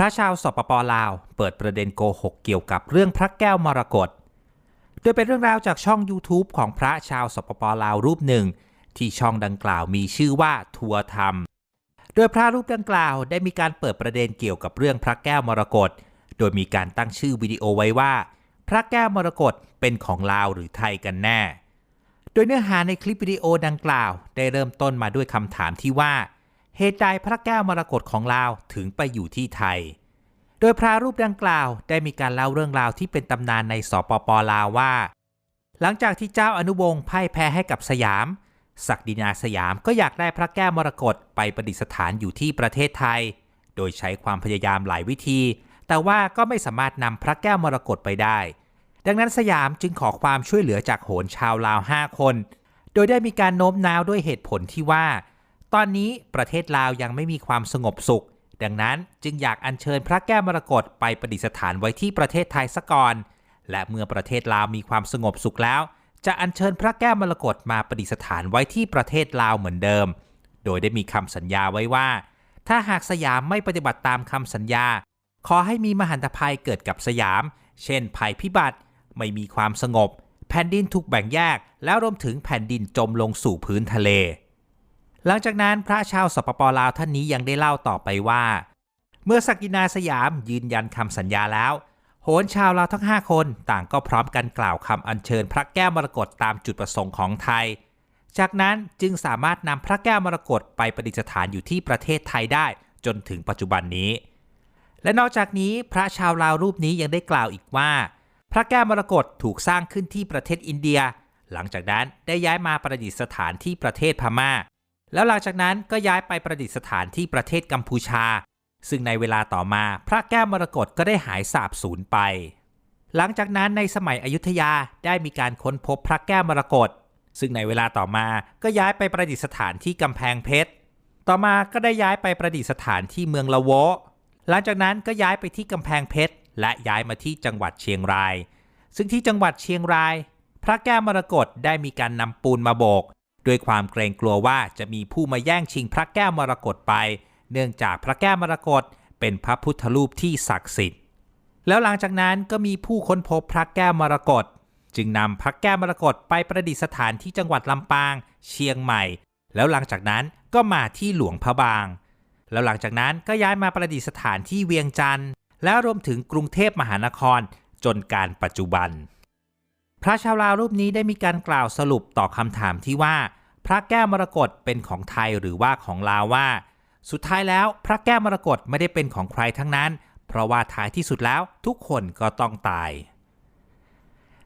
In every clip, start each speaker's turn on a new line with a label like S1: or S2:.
S1: พระชาวสปปลาว เปิดประเด็นโกหกเกี่ยวกับเรื่องพระแก้วมรกตโดยเป็นเรื่องราวจากช่อง YouTube ของพระชาวสปปลาวรูปหนึ่ง ที่ช่องดังกล่าวมีชื่อว่าทัวธรรม โดยพระรูปดังกล่าวได้มีการเปิดประเด็นเกี่ยวกับเรื่องพระแก้วมรกตโดยมีการตั้งชื่อวิดีโอไว้ว่า พระแก้วมรกตเป็นของลาวหรือไทยกันแน่ โดยเนื้อหาในคลิปวิดีโอดังกล่าว ได้เริ่มต้นมาด้วยคำถามที่ว่า เหตุใดพระแก้วมรกตของลาวถึงไปอยู่ที่ไทย โดยพระรูปดังกล่าวได้มีการเล่าเรื่องราวที่เป็นตำนานในสปปลาวว่า หลังจากที่เจ้าอนุวงศ์พ่ายแพ้ให้กับสยาม ศักดินาสยามก็อยากได้พระแก้วมรกตไปประดิษฐานอยู่ที่ประเทศไทย โดยใช้ความพยายามหลายวิธี แต่ว่าก็ไม่สามารถนำพระแก้วมรกตไปได้ ดังนั้นสยามจึงขอความช่วยเหลือจากโหนชาวลาว 5 คน โดยได้มีการโน้มน้าวด้วยเหตุผลที่ว่า ตอนนี้ประเทศลาวยังไม่มีความสงบสุข ดังนั้นจึงอยากอัญเชิญพระแก้วมรกตไปประดิษฐานไว้ที่ประเทศไทยซะก่อน และเมื่อประเทศลาวมีความสงบสุขแล้ว จะอัญเชิญพระแก้วมรกตมาประดิษฐานไว้ที่ประเทศลาวเหมือนเดิม โดยได้มีคำสัญญาไว้ว่า ถ้าหากสยามไม่ปฏิบัติตามคำสัญญา ขอให้มีมหันตภัยเกิดกับสยาม เช่น ภัยพิบัติ ไม่มีความสงบ แผ่นดินถูกแบ่งแยก แล้วรวมถึงแผ่นดินจมลงสู่พื้นทะเล หลังจากนั้นพระชาวสปปลาวท่านนี้ยังได้เล่าต่อไปว่า เมื่อศักดินาสยามยืนยันคำสัญญาแล้ว โหนชาวลาวทั้ง 5 คนต่างก็พร้อมกันกล่าวคำอัญเชิญพระแก้วมรกตตามจุดประสงค์ของไทย จากนั้นจึงสามารถนำพระแก้วมรกตไปประดิษฐานอยู่ที่ประเทศไทยได้จนถึงปัจจุบันนี้ และนอกจากนี้พระชาวลาวรูปนี้ยังได้กล่าวอีกว่า พระแก้วมรกตถูกสร้างขึ้นที่ประเทศอินเดีย หลังจากนั้นได้ย้ายมาประดิษฐานที่ประเทศพม่า แล้วหลังจากนั้นก็ย้ายไปประดิษฐานที่ประเทศกัมพูชา ซึ่งในเวลาต่อมาพระแก้วมรกตก็ได้หายสาบสูญไป หลังจากนั้นในสมัยอยุธยาได้มีการค้นพบพระแก้วมรกตซึ่งในเวลาต่อมาก็ย้ายไปประดิษฐานที่กำแพงเพชร ต่อมาก็ได้ย้ายไปประดิษฐานที่เมืองละโวหลังจากนั้นก็ย้ายไปที่กำแพงเพชร และย้ายมาที่จังหวัดเชียงราย ซึ่งที่จังหวัดเชียงราย พระแก้วมรกตได้มีการนำปูนมาโบก ด้วยความเกรงกลัวว่าจะมีผู้มาแย่งชิงพระแก้วมรกตไป เนื่องจากพระแก้วมรกตเป็นพระพุทธรูปที่ศักดิ์สิทธิ์ แล้วหลังจากนั้นก็มีผู้ค้นพบพระแก้วมรกตจึงนำพระแก้วมรกตไปประดิษฐานที่จังหวัดลำปาง เชียงใหม่ แล้วหลังจากนั้นก็มาที่หลวงพระบาง แล้วหลังจากนั้นก็ย้ายมาประดิษฐานที่เวียงจันทร์ แล้วรวมถึงกรุงเทพมหานครจนการปัจจุบัน พระชาวลาวรูปนี้ได้มีการกล่าวสรุปต่อคำถามที่ว่า พระแก้วมรกตเป็นของไทยหรือว่าของลาวว่า สุดท้ายแล้วพระแก้วมรกตไม่ได้เป็นของใครทั้งนั้น เพราะว่าท้ายที่สุดแล้วทุกคนก็ต้องตาย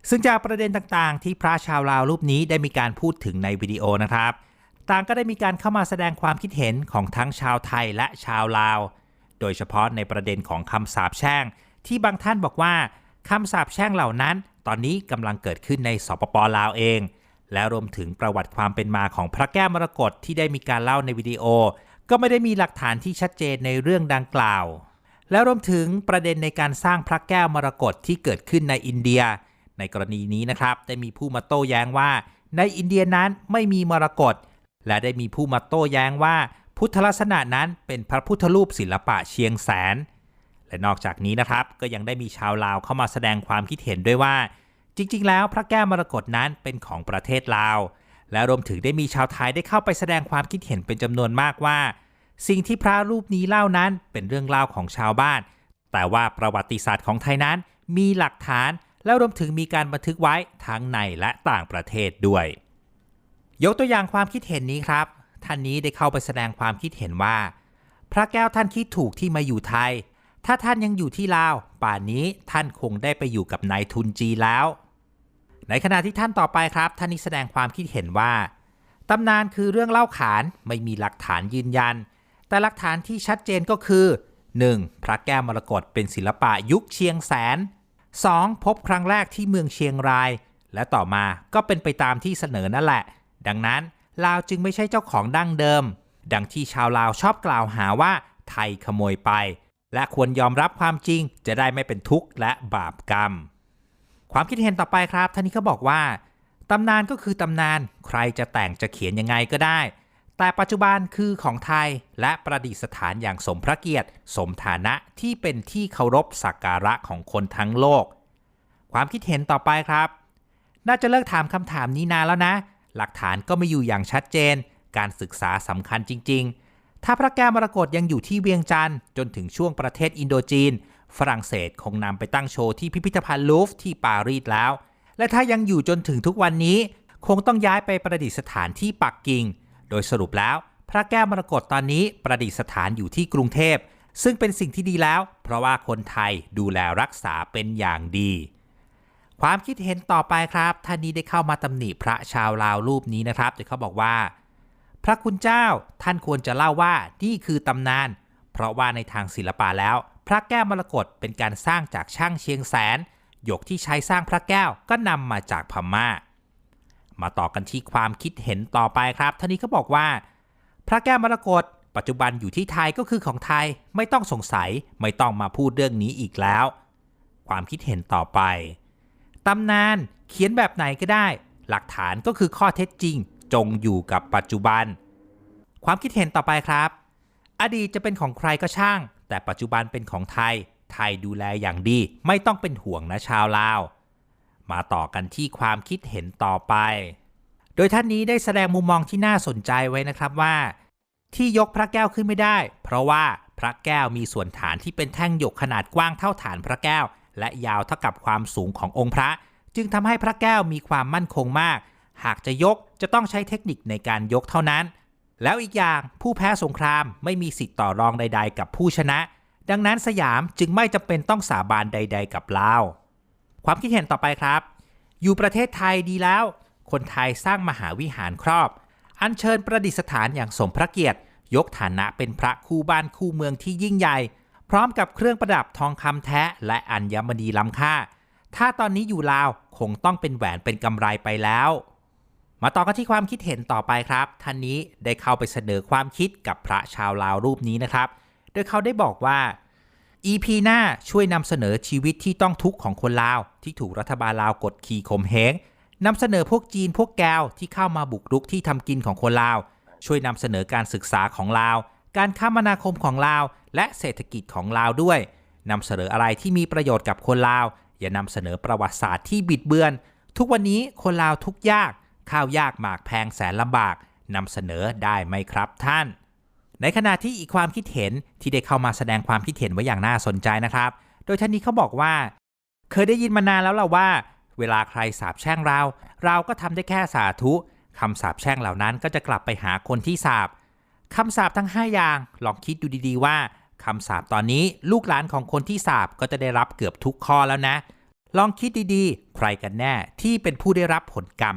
S1: ซึ่งจากประเด็นต่างๆ ที่พระชาวลาวรูปนี้ได้มีการพูดถึงในวิดีโอนะครับ ต่างก็ได้มีการเข้ามาแสดงความคิดเห็นของทั้งชาวไทยและชาวลาว โดยเฉพาะในประเด็นของคำสาปแช่ง ที่บางท่านบอกว่าคำสาปแช่งเหล่านั้น ตอนนี้กำลังเกิดขึ้นในสปปลาวเอง และรวมถึงประวัติความเป็นมาของพระแก้วมรกตที่ได้มีการเล่าในวิดีโอ ก็ไม่ได้มีหลักฐานที่ชัดเจนในเรื่องดังกล่าว และรวมถึงประเด็นในการสร้างพระแก้วมรกตที่เกิดขึ้นในอินเดีย ในกรณีนี้นะครับได้มีผู้มาโต้แย้งว่า ในอินเดียนั้นไม่มีมรกตและได้มีผู้มาโต้แย้งว่า พุทธลักษณะนั้นเป็นพระพุทธรูปศิลปะเชียงแสน และนอกจากนี้นะครับก็ยังได้มีชาวลาวเข้ามาแสดงความคิดเห็นด้วยว่า จริงๆ แล้วพระแก้วมรกตนั้นเป็นของประเทศลาว และรวมถึงได้มีชาวไทยได้เข้าไปแสดงความคิดเห็นเป็นจำนวนมากว่า สิ่งที่พระรูปนี้เล่านั้นเป็นเรื่องเล่าของชาวบ้าน แต่ว่าประวัติศาสตร์ของไทยนั้นมีหลักฐานและรวมถึงมีการบันทึกไว้ทั้งในและต่างประเทศด้วย ยกตัวอย่างความคิดเห็นนี้ครับ ท่านนี้ได้เข้าไปแสดงความคิดเห็นว่า พระแก้วท่านคิดถูกที่มาอยู่ไทย ถ้าท่านยังอยู่ที่ลาว ป่านนี้ท่านคงได้ไปอยู่กับนายทุนจีแล้ว ในขณะที่ท่านต่อไปครับ ท่านนี้แสดงความคิดเห็นว่าตำนานคือเรื่องเล่าขานไม่มีหลักฐานยืนยัน แต่หลักฐานที่ชัดเจนก็คือ 1. พระแก้วมรกตเป็นศิลปะยุคเชียงแสน 2. พบครั้งแรกที่เมืองเชียงราย และต่อมาก็เป็นไปตามที่เสนอนั่นแหละ ดังนั้นลาวจึงไม่ใช่เจ้าของดั้งเดิม ดังที่ชาวลาวชอบกล่าวหาว่าไทยขโมยไป และควรยอมรับความจริงจะได้ไม่เป็นทุกข์และบาปกรรม ความคิดเห็นต่อไปครับท่านนี้เขาบอกว่าตำนานก็คือตำนานใครจะแต่งจะเขียนยังไงก็ได้ แต่ปัจจุบันคือของไทยและประดิษฐานอย่างสมพระเกียรติ สมฐานะที่เป็นที่เคารพสักการะของคนทั้งโลก ความคิดเห็นต่อไปครับ น่าจะเลิกถามคำถามนี้นานแล้วนะ หลักฐานก็ไม่อยู่อย่างชัดเจน การศึกษาสำคัญจริง ๆ ถ้าพระแก้วมรกตยังอยู่ที่เวียงจันทร์จนถึงช่วงประเทศอินโดจีน ฝรั่งเศสคงนำไปตั้งโชว์ที่พิพิธภัณฑ์ลูฟที่ปารีสแล้ว และถ้ายังอยู่จนถึงทุกวันนี้ คงต้องย้ายไปประดิษฐานที่ปักกิ่ง โดยสรุปแล้ว พระแก้วมรกตตอนนี้ประดิษฐานอยู่ที่กรุงเทพ ซึ่งเป็นสิ่งที่ดีแล้ว เพราะว่าคนไทยดูแลรักษาเป็นอย่างดี ความคิดเห็นต่อไปครับท่านนี้ได้เข้ามาตำหนิพระชาวลาวรูปนี้นะครับโดยเขาบอกว่า พระคุณเจ้าท่านควรจะเล่าว่านี่คือตำนาน เพราะว่าในทางศิลปะแล้ว พระแก้วมรกตเป็นการสร้างจากช่างเชียงแสน หยกที่ใช้สร้างพระแก้วก็นำมาจากพม่า มาต่อกันที่ความคิดเห็นต่อไปครับท่านนี้ก็บอกว่า พระแก้วมรกตปัจจุบันอยู่ที่ไทยก็คือของไทยไม่ต้องสงสัยไม่ต้องมาพูดเรื่องนี้อีกแล้ว ความคิดเห็นต่อไปตำนานเขียนแบบไหนก็ได้ หลักฐานก็คือข้อเท็จจริง จงอยู่กับปัจจุบัน ความคิดเห็นต่อไปครับ อดีตจะเป็นของใครก็ช่าง แต่ปัจจุบันเป็นของไทย ไทยดูแลอย่างดี ไม่ต้องเป็นห่วงนะชาวลาว มาต่อกันที่ความคิดเห็นต่อไป โดยท่านนี้ได้แสดงมุมมองที่น่าสนใจไว้นะครับว่า ที่ยกพระแก้วขึ้นไม่ได้ เพราะว่าพระแก้วมีส่วนฐานที่เป็นแท่งหยกขนาดกว้างเท่าฐานพระแก้ว และยาวเท่ากับความสูงขององค์พระ จึงทำให้พระแก้วมีความมั่นคงมาก หากจะยกจะต้องใช้เทคนิคในการยกเท่านั้น แล้วอีกอย่างผู้แพ้สงครามไม่มีสิทธิ์ต่อรองใด ๆ กับผู้ชนะ ดังนั้นสยามจึงไม่จำเป็นต้องสาบานใด ๆ กับลาวความคิดเห็นต่อไปครับ อยู่ประเทศไทยดีแล้ว คนไทยสร้างมหาวิหารครอบ อัญเชิญประดิษฐานอย่างสมพระเกียรติ ยกฐานะเป็นพระคู่บ้านคู่เมืองที่ยิ่งใหญ่ พร้อมกับเครื่องประดับทองคำแท้และอัญมณีล้ำค่า ถ้าตอนนี้อยู่ลาวคงต้องเป็นแหวนเป็นกำไรไปแล้ว มาต่อกันที่ความคิดเห็นต่อไปครับ ท่านนี้ได้เข้าไปเสนอความคิดกับพระชาวลาวรูปนี้นะครับ โดยเขาได้บอกว่า EP หน้าช่วยนำเสนอชีวิตที่ต้องทุกข์ของคนลาว ที่ถูกรัฐบาลลาวกดขี่ข่มเหงนำเสนอพวกจีนพวกแกวที่เข้ามาบุกรุกที่ทำกินของคนลาว ช่วยนำเสนอการศึกษาของลาว การคมนาคมของลาว และเศรษฐกิจของลาวด้วยนำเสนออะไรที่มีประโยชน์กับคนลาว อย่านำเสนอประวัติศาสตร์ที่บิดเบือน ทุกวันนี้คนลาวทุกยาก ข้าวยากหมากแพงแสนลำบากนำเสนอได้ไหมครับท่าน ในขณะที่อีกความคิดเห็นที่ได้เข้ามาแสดงความคิดเห็นไว้อย่างน่าสนใจนะครับ โดยท่านนี้เขาบอกว่า เคยได้ยินมานานแล้วล่ะว่า เวลาใครสาบแช่งเรา เราก็ทำได้แค่สาธุคำสาบแช่งเหล่านั้นก็จะกลับไปหาคนที่สาบคำสาบทั้ง 5 อย่าง ลองคิดดูดีๆว่าคำสาบตอนนี้ลูกหลานของคนที่สาบก็จะได้รับเกือบทุกข้อแล้วนะ ลองคิดดีๆ ใครกันแน่ที่เป็นผู้ได้รับผลกรรม